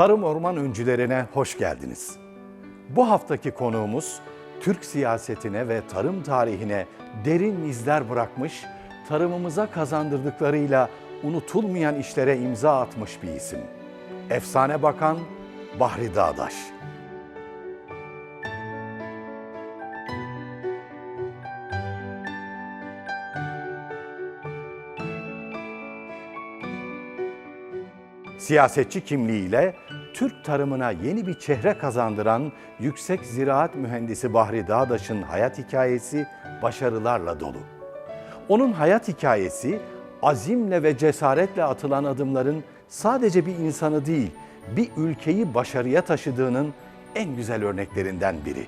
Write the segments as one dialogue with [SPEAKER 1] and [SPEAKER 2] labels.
[SPEAKER 1] Tarım orman öncülerine hoş geldiniz. Bu haftaki konuğumuz Türk siyasetine ve tarım tarihine derin izler bırakmış, tarımımıza kazandırdıklarıyla unutulmayan işlere imza atmış bir isim. Efsane Bakan Bahri Dağdaş. Siyasetçi kimliğiyle Türk tarımına yeni bir çehre kazandıran yüksek ziraat mühendisi Bahri Dağdaş'ın hayat hikayesi başarılarla dolu. Onun hayat hikayesi azimle ve cesaretle atılan adımların sadece bir insanı değil, bir ülkeyi başarıya taşıdığının en güzel örneklerinden biri.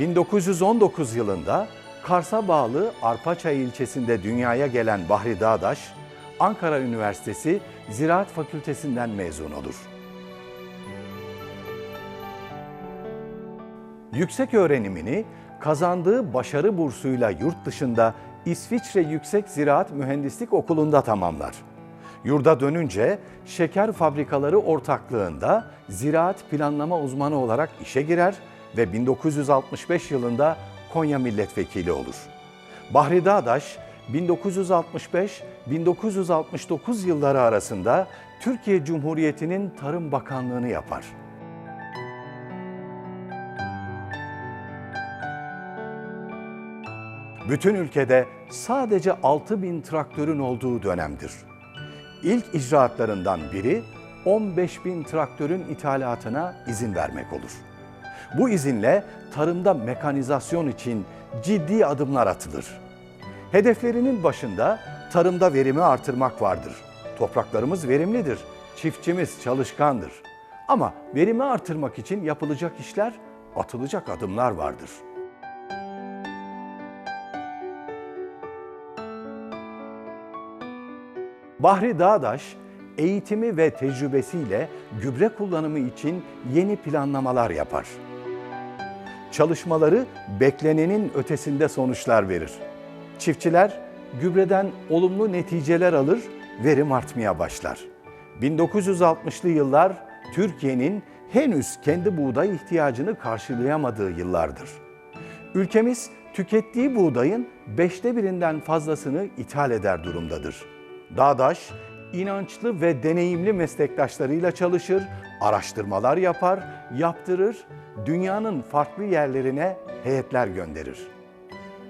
[SPEAKER 1] ...1919 yılında Kars'a bağlı Arpaçay ilçesinde dünyaya gelen Bahri Dağdaş... ...Ankara Üniversitesi Ziraat Fakültesinden mezun olur. Yüksek öğrenimini kazandığı başarı bursuyla yurt dışında İsviçre Yüksek Ziraat Mühendislik Okulu'nda tamamlar. Yurda dönünce şeker fabrikaları ortaklığında ziraat planlama uzmanı olarak işe girer ve 1965 yılında Konya milletvekili olur. Bahri Dağdaş 1965-1969 yılları arasında Türkiye Cumhuriyeti'nin Tarım Bakanlığını yapar. bütün ülkede sadece 6 bin traktörün olduğu dönemdir. İlk icraatlarından biri 15 bin traktörün ithalatına izin vermek olur. Bu izinle tarımda mekanizasyon için ciddi adımlar atılır. Hedeflerinin başında tarımda verimi artırmak vardır. Topraklarımız verimlidir, çiftçimiz çalışkandır. Ama verimi artırmak için yapılacak işler, atılacak adımlar vardır.'' Bahri Dağdaş eğitimi ve tecrübesiyle gübre kullanımı için yeni planlamalar yapar. Çalışmaları beklenenin ötesinde sonuçlar verir. Çiftçiler gübreden olumlu neticeler alır, verim artmaya başlar. 1960'lı yıllar Türkiye'nin henüz kendi buğday ihtiyacını karşılayamadığı yıllardır. Ülkemiz tükettiği buğdayın beşte birinden fazlasını ithal eder durumdadır. Dağdaş, inançlı ve deneyimli meslektaşlarıyla çalışır, araştırmalar yapar, yaptırır, dünyanın farklı yerlerine heyetler gönderir.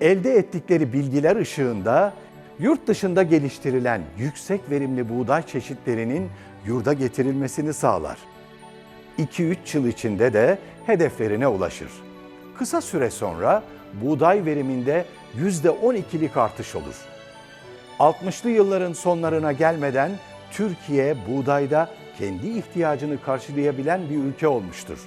[SPEAKER 1] Elde ettikleri bilgiler ışığında yurt dışında geliştirilen yüksek verimli buğday çeşitlerinin yurda getirilmesini sağlar. 2-3 yıl içinde de hedeflerine ulaşır. Kısa süre sonra buğday veriminde %12'lik artış olur. 60'lı yılların sonlarına gelmeden Türkiye buğdayda kendi ihtiyacını karşılayabilen bir ülke olmuştur.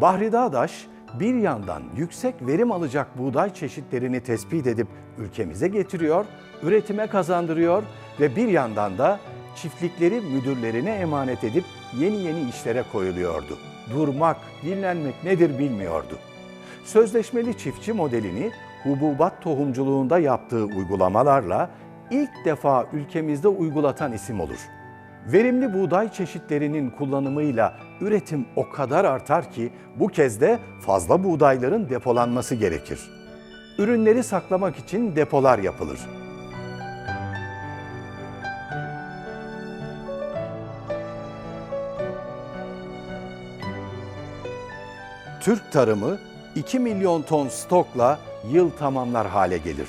[SPEAKER 1] Bahri Dağdaş bir yandan yüksek verim alacak buğday çeşitlerini tespit edip ülkemize getiriyor, üretime kazandırıyor ve bir yandan da çiftlikleri müdürlerine emanet edip yeni yeni işlere koyuluyordu. Durmak, dinlenmek nedir bilmiyordu. Sözleşmeli çiftçi modelini hububat tohumculuğunda yaptığı uygulamalarla ilk defa ülkemizde uygulatan isim olur. Verimli buğday çeşitlerinin kullanımıyla üretim o kadar artar ki bu kez de fazla buğdayların depolanması gerekir. Ürünleri saklamak için depolar yapılır. Türk tarımı 2 milyon ton stokla yıl tamamlar hale gelir.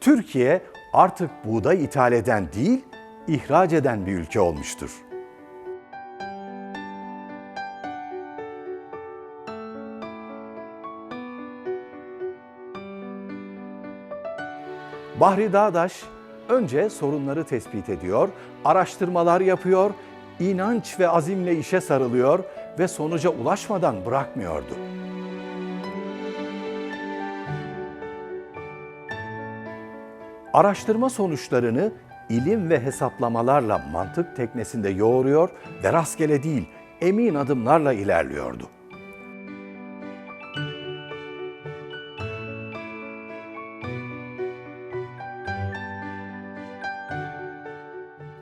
[SPEAKER 1] Türkiye artık buğday ithal eden değil, ihraç eden bir ülke olmuştur. Bahri Dağdaş önce sorunları tespit ediyor, araştırmalar yapıyor, inanç ve azimle işe sarılıyor ve sonuca ulaşmadan bırakmıyordu. Araştırma sonuçlarını ilim ve hesaplamalarla mantık teknesinde yoğuruyor ve rastgele değil, emin adımlarla ilerliyordu.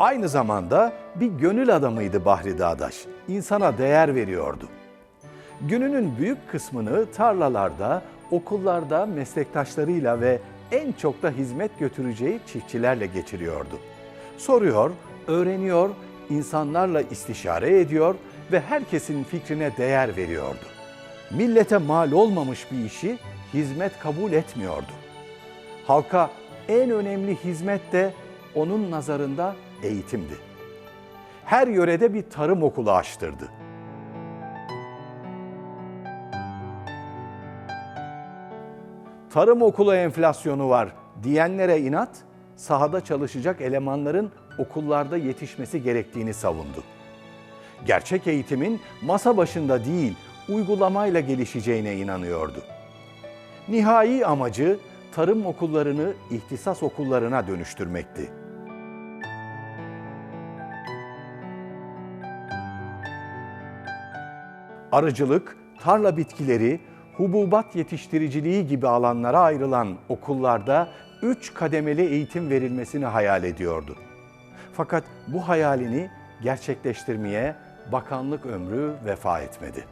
[SPEAKER 1] Aynı zamanda bir gönül adamıydı Bahri Dağdaş. İnsana değer veriyordu. Gününün büyük kısmını tarlalarda, okullarda meslektaşlarıyla ve en çok da hizmet götüreceği çiftçilerle geçiriyordu. Soruyor, öğreniyor, insanlarla istişare ediyor ve herkesin fikrine değer veriyordu. Millete mal olmamış bir işi hizmet kabul etmiyordu. Halka en önemli hizmet de onun nazarında eğitimdi. Her yörede bir tarım okulu açtırdı. Tarım okulu enflasyonu var diyenlere inat, sahada çalışacak elemanların okullarda yetişmesi gerektiğini savundu. Gerçek eğitimin masa başında değil, uygulamayla gelişeceğine inanıyordu. Nihai amacı tarım okullarını ihtisas okullarına dönüştürmekti. Arıcılık, tarla bitkileri, hububat yetiştiriciliği gibi alanlara ayrılan okullarda üç kademeli eğitim verilmesini hayal ediyordu. Fakat bu hayalini gerçekleştirmeye bakanlık ömrü vefa etmedi.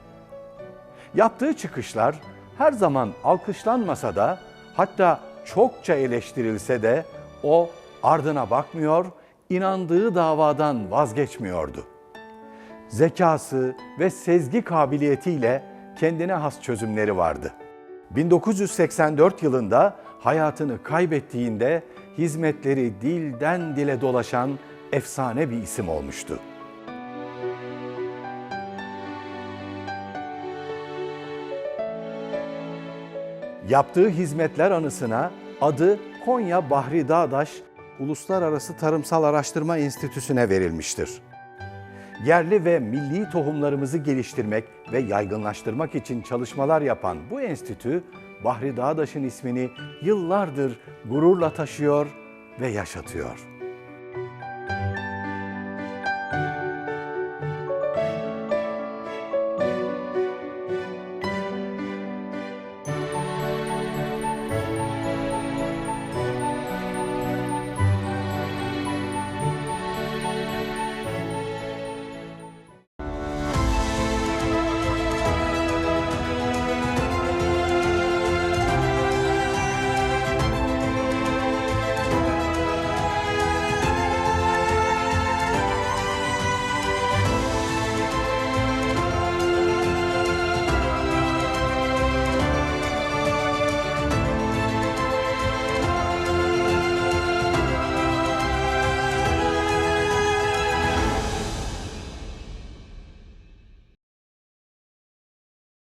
[SPEAKER 1] Yaptığı çıkışlar her zaman alkışlanmasa da hatta çokça eleştirilse de o ardına bakmıyor, inandığı davadan vazgeçmiyordu zekası ve sezgi kabiliyetiyle kendine has çözümleri vardı. 1984 yılında hayatını kaybettiğinde hizmetleri dilden dile dolaşan efsane bir isim olmuştu. Yaptığı hizmetler anısına adı Konya Bahri Dağdaş Uluslararası Tarımsal Araştırma Enstitüsü'ne verilmiştir yerli ve milli tohumlarımızı geliştirmek ve yaygınlaştırmak için çalışmalar yapan bu enstitü, Bahri Dağdaş'ın ismini yıllardır gururla taşıyor ve yaşatıyor.